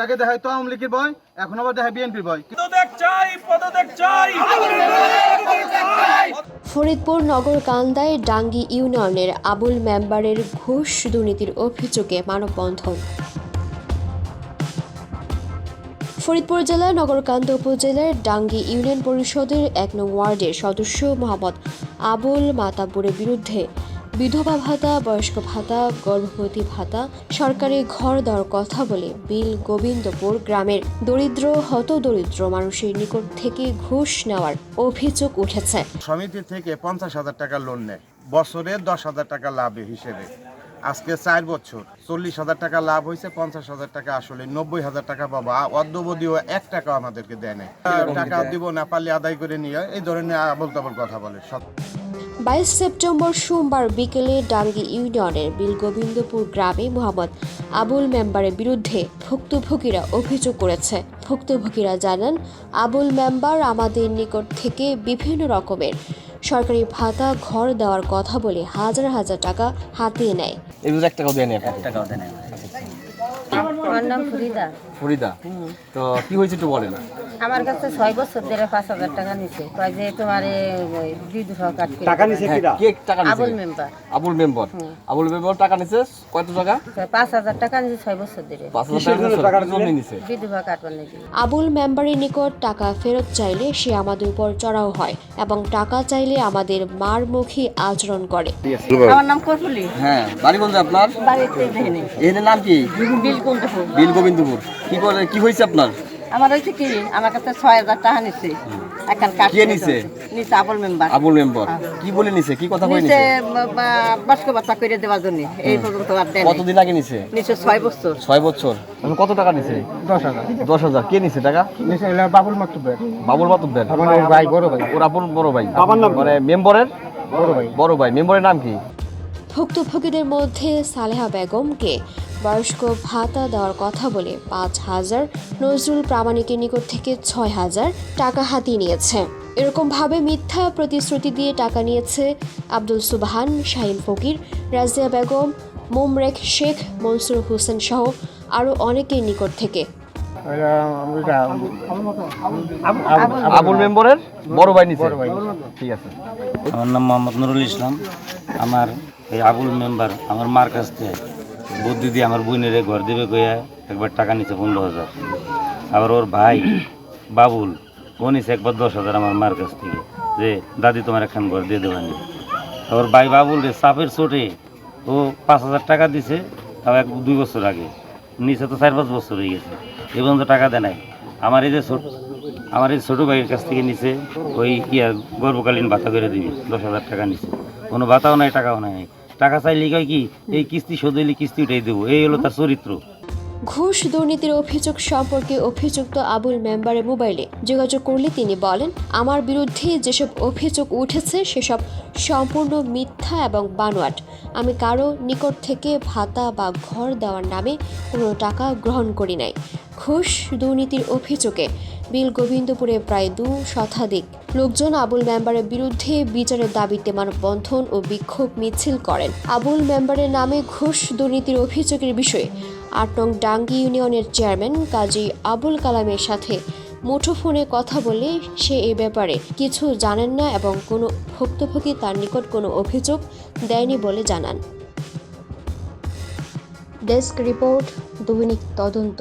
আগে দেখায় তো আওয়ামী লীগের বয় এখন আবার দেখায় বিএনপির বয় ফরিদপুর নগর কান্দায় ডাঙ্গি ইউনিয়নের আবুল মেম্বারের ঘুষ দুর্নীতির অভিযোগে মানববন্ধন। ফরিদপুর জেলার নগরকান্দা উপজেলার ডাঙ্গি ইউনিয়ন পরিষদের এক নং ওয়ার্ডের সদস্য মোহাম্মদ আবুল মাতাব্বরের বিরুদ্ধে বিধবা ভাতা বয়স্ক ভাতা গর্ভবতী ভাতা সরকারি ঘর দেওয়ার কথা বলে বিল গোবিন্দপুর গ্রামের দরিদ্র হতদরিদ্র মানুষের নিকট থেকে ঘুষ নেওয়ার অভিযোগ উঠেছে। সমিতি থেকে পঞ্চাশ হাজার টাকা লোন নেয়। বছরে দশ হাজার টাকা লাভ হিসেবে। আজকে চার বছর। চল্লিশ হাজার টাকা লাভ হয়েছে পঞ্চাশ হাজার টাকা আসলে। নব্বই হাজার টাকা পাবা। অদ্যবধিও এক টাকা আমাদেরকে দেয় নাই। টাকা দিব না পারলে আদায় করে নিয়ে এই ধরনের আবল তাবল কথা বলে। সব বাইশ সেপ্টেম্বর সোমবার বিকেলে ডাঙ্গি ইউনিয়নের বিলগোবিন্দপুর গ্রামে মোহাম্মদ আবুল মেম্বারের বিরুদ্ধে ভুক্তভোগীরা অভিযোগ করেছে। ভুক্তভোগীরা জানান আবুল মেম্বার আমাদের নিকট থেকে বিভিন্ন রকমের সরকারি ভাতা ঘর দেওয়ার কথা বলে হাজার হাজার টাকা হাতিয়ে নেয়। টাকাও আমার নাম ফরিদা। ফরিদা? তো কি হয়েছে একটু বলেন। আমার কাছে ছয় বছর ধরে পাঁচ হাজার টাকা নিছে। কয় যে তোমার দুই দুশো কাট টাকা নিছে হ্যাঁ, কে টাকা নিছে? Abul member. Abul member. Abul member টাকা নিছে কত টাকা? পাঁচ হাজার টাকা নিছে ছয় বছর ধরে। পাঁচ হাজার টাকা জন্য নিছে? বিধবা কাটবার নাকি আবুল মেম্বারের নিকট টাকা ফেরত চাইলে সে আমাদের উপর চড়াও হয় এবং টাকা চাইলে আমাদের মারমুখী আচরণ করে। আমার নাম কর্পুলি হ্যাঁ বাড়ি কোন আপনার? বাড়িতে এদের নাম কি? বিল গোবিন্দপুর। কি করে কি হয়েছে আপনার? আমার হয়েছে কি আমার কাছে ছয় হাজার টাকা নিছে। এখন কাট কে নিছে? নিছে আবুল মেম্বার। আবুল মেম্বার। কি বলে নিছে? কি কথা কই নিছে নিছে? বাস্ক বাচ্চা করে দেওয়ার জন্য। এই পর্যন্ত আর দেয় নাই। কতদিন আগে নিছে? নিছে ছয় বছর। ছয় বছর। এখন কত টাকা নিছে? দশ হাজার। দশ হাজার। কে নিছে টাকা? বাবুল মাকতুবের বাবুল বাতুবের ভাই বড় ভাই। ওর আপন বড় ভাই। বাবার নাম মানে মেম্বারের? বড় ভাই। বড় ভাই। মেম্বারের নাম কি? ভুক্তভোগীদের মধ্যে সালেহা বেগমকে বয়স্ক ভাতা দেওয়ার কথা বলে পাঁচ হাজার নজরুল প্রামাণিকের নিকট থেকে ছয় হাজার টাকা হাতিয়ে নিয়েছে। এরকমভাবে মিথ্যা প্রতিশ্রুতি দিয়ে টাকা নিয়েছে আব্দুল সুবহান শাহিন ফকির রাজিয়া বেগম মোমরেখ শেখ মনসুর হোসেন সহ আরও অনেকের নিকট থেকে। আবুল মেম্বারের বড় ভাই নিছে ঠিক আছে। আমার নাম মোহাম্মদ নুরুল ইসলাম। আমার এই আবুল মেম্বার আমার মার কাছ থেকে বুদ্ধি দিয়ে আমার বোনের ঘর দেবে কইয়া একবার টাকা নিচ্ছে পনেরো হাজার। আবার ওর ভাই, বাবুল, ও নিছে একবার দশ হাজার আমার মার কাছ থেকে। যে, দাদি, তোমার একখান ঘর দিয়ে দেবানি ওর ভাই বাবুল রে, সাপের চোটে ও পাঁচ হাজার টাকা দিছে, তাও এক, দুই বছর আগে। নিচে তো চার পাঁচ বছর হয়ে গেছে। এ পর্যন্ত টাকা দেয় নাই। আমার এই যে ছোট, আমার এই ছোটো ভাইয়ের কাছ থেকে নিছে, ওই ইয়া গর্বকালীন ভাতা করে দিবি, দশ হাজার টাকা নিছে। কোনো ভাতাও নাই, টাকাও নাই। টাকা চাইলে কয় কি, এই কিস্তি শোধ হইলে কিস্তি উঠাই দেবো, এই হলো তার চরিত্র। ঘুষ দুর্নীতির অভিযোগ সম্পর্কে অভিযুক্ত আবুল মেম্বারের মোবাইলে যোগাযোগ করলে তিনি বলেন, আমার বিরুদ্ধে যেসব অভিযোগ উঠেছে, সেসব সম্পূর্ণ মিথ্যা এবং বানোয়াট। আমি কারও নিকট থেকে ভাতা বা ঘর দেওয়ার নামে কোনো টাকা গ্রহণ করি নাই। ঘুষ দুর্নীতির অভিযোগে বিল গোবিন্দপুরে প্রায় দু শতাধিক লোকজন আবুল মেম্বারের বিরুদ্ধে বিচারের দাবিতে মানববন্ধন ও বিক্ষোভ মিছিল করেন। আবুল মেম্বারের নামে ঘুষ দুর্নীতির অভিযোগের বিষয়ে আট ডাঙ্গি ইউনিয়নের চেয়ারম্যান কাজী আবুল কালামের সাথে মুঠোফোনে কথা বলে সে এ ব্যাপারে কিছু জানেন না এবং কোনো ভুক্তভোগী তার নিকট কোনো অভিযোগ দেয়নি বলে জানান। ডেস্ক রিপোর্ট দৈনিক তদন্ত।